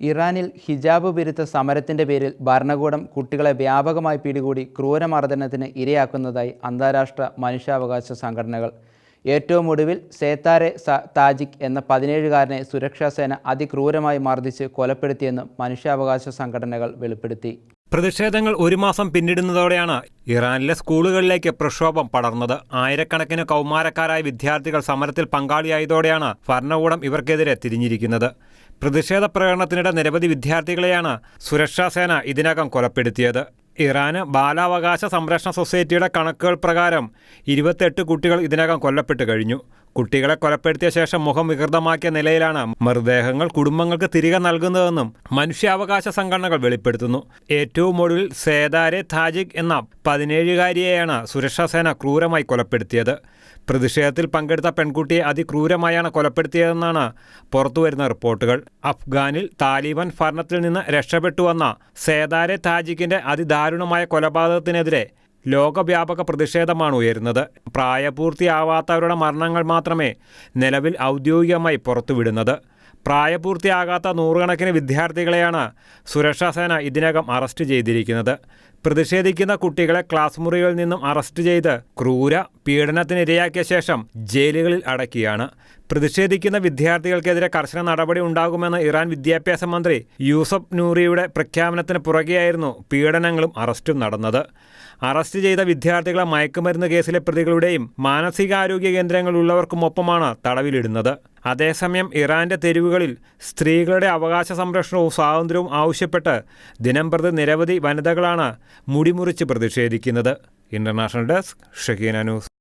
ഇറാനിൽ ഹിജാബ് വിരുദ്ധ സമരത്തിന്റെ പേരിൽ ഭരണകൂടം കുട്ടികളെ വ്യാപകമായി പിടികൂടി ക്രൂരമർദ്ദനത്തിന് ഇരയാക്കുന്നതായി അന്താരാഷ്ട്ര മനുഷ്യാവകാശ സംഘടനകൾ. ഏറ്റവും ഒടുവിൽ സേത്താരെ താജിക് എന്ന പതിനേഴുകാരനെ സുരക്ഷാസേന അതിക്രൂരമായി മർദ്ദിച്ച് കൊലപ്പെടുത്തിയെന്ന് മനുഷ്യാവകാശ സംഘടനകൾ വെളിപ്പെടുത്തി. പ്രതിഷേധങ്ങൾ ഒരു മാസം പിന്നിടുന്നതോടെയാണ് ഇറാനിലെ സ്കൂളുകളിലേക്ക് പ്രക്ഷോഭം പടർന്നത്. ആയിരക്കണക്കിന് കൗമാരക്കാരായ വിദ്യാർത്ഥികൾ സമരത്തിൽ പങ്കാളിയായതോടെയാണ് ഭരണകൂടം ഇവർക്കെതിരെ തിരിഞ്ഞിരിക്കുന്നത്. പ്രതിഷേധ പ്രകടനത്തിനിടെ നിരവധി വിദ്യാർത്ഥികളെയാണ് സുരക്ഷാസേന ഇതിനകം കൊലപ്പെടുത്തിയത്. ഇറാന് ബാലാവകാശ സംരക്ഷണ സൊസൈറ്റിയുടെ കണക്കുകൾ പ്രകാരം ഇരുപത്തെട്ട് കുട്ടികൾ ഇതിനകം കൊല്ലപ്പെട്ട് കഴിഞ്ഞു. കുട്ടികളെ കൊലപ്പെടുത്തിയ ശേഷം മുഖം വികൃതമാക്കിയ നിലയിലാണ് മൃതദേഹങ്ങൾ കുടുംബങ്ങൾക്ക് തിരികെ നൽകുന്നതെന്നും മനുഷ്യാവകാശ സംഘടനകൾ വെളിപ്പെടുത്തുന്നു. ഏറ്റവും ഒടുവിൽ സേതാരെ താജിക് എന്ന പതിനേഴുകാരിയെയാണ് സുരക്ഷാ സേന ക്രൂരമായി കൊലപ്പെടുത്തിയത്. പ്രതിഷേധത്തിൽ പങ്കെടുത്ത പെൺകുട്ടിയെ അതിക്രൂരമായാണ് കൊലപ്പെടുത്തിയതെന്നാണ് പുറത്തുവരുന്ന റിപ്പോർട്ടുകൾ. അഫ്ഗാനിൽ താലിബാൻ ഭരണത്തിൽ നിന്ന് രക്ഷപ്പെട്ടു വന്ന സേതാരെ താജിക്കിന്റെ അതിദാരുണമായ കൊലപാതകത്തിനെതിരെ ലോകവ്യാപക പ്രതിഷേധമാണ് ഉയരുന്നത്. പ്രായപൂർത്തിയാവാത്തവരുടെ മരണങ്ങൾ മാത്രമേ നിലവിൽ ഔദ്യോഗികമായി പുറത്തുവിടുന്നത്. പ്രായപൂർത്തിയാകാത്ത നൂറുകണക്കിന് വിദ്യാർത്ഥികളെയാണ് സുരക്ഷാസേന ഇതിനകം അറസ്റ്റ് ചെയ്തിരിക്കുന്നത്. പ്രതിഷേധിക്കുന്ന കുട്ടികളെ ക്ലാസ് മുറികളിൽ നിന്നും അറസ്റ്റ് ചെയ്ത് ക്രൂര പീഡനത്തിനിരയാക്കിയ ശേഷം ജയിലുകളിൽ അടക്കിയാണ്. പ്രതിഷേധിക്കുന്ന വിദ്യാർത്ഥികൾക്കെതിരെ കർശന നടപടി ഉണ്ടാകുമെന്ന് ഇറാൻ വിദ്യാഭ്യാസ മന്ത്രി യൂസഫ് നൂറിയുടെ പ്രഖ്യാപനത്തിന് പുറകെയായിരുന്നു പീഡനങ്ങളും അറസ്റ്റും നടന്നത്. അറസ്റ്റ് ചെയ്ത വിദ്യാർത്ഥികളെ മയക്കുമരുന്ന് കേസിലെ പ്രതികളുടെയും മാനസികാരോഗ്യ കേന്ദ്രങ്ങളിലുള്ളവർക്കുമൊപ്പമാണ് തടവിലിടുന്നത്. അതേസമയം ഇറാന്റെ തെരുവുകളിൽ സ്ത്രീകളുടെ അവകാശ സംരക്ഷണവും സ്വാതന്ത്ര്യവും ആവശ്യപ്പെട്ട് ദിനംപ്രതി നിരവധി വനിതകളാണ് മുടിമുറിച്ച് പ്രതിഷേധിക്കുന്നത്. International desk Shaheena news.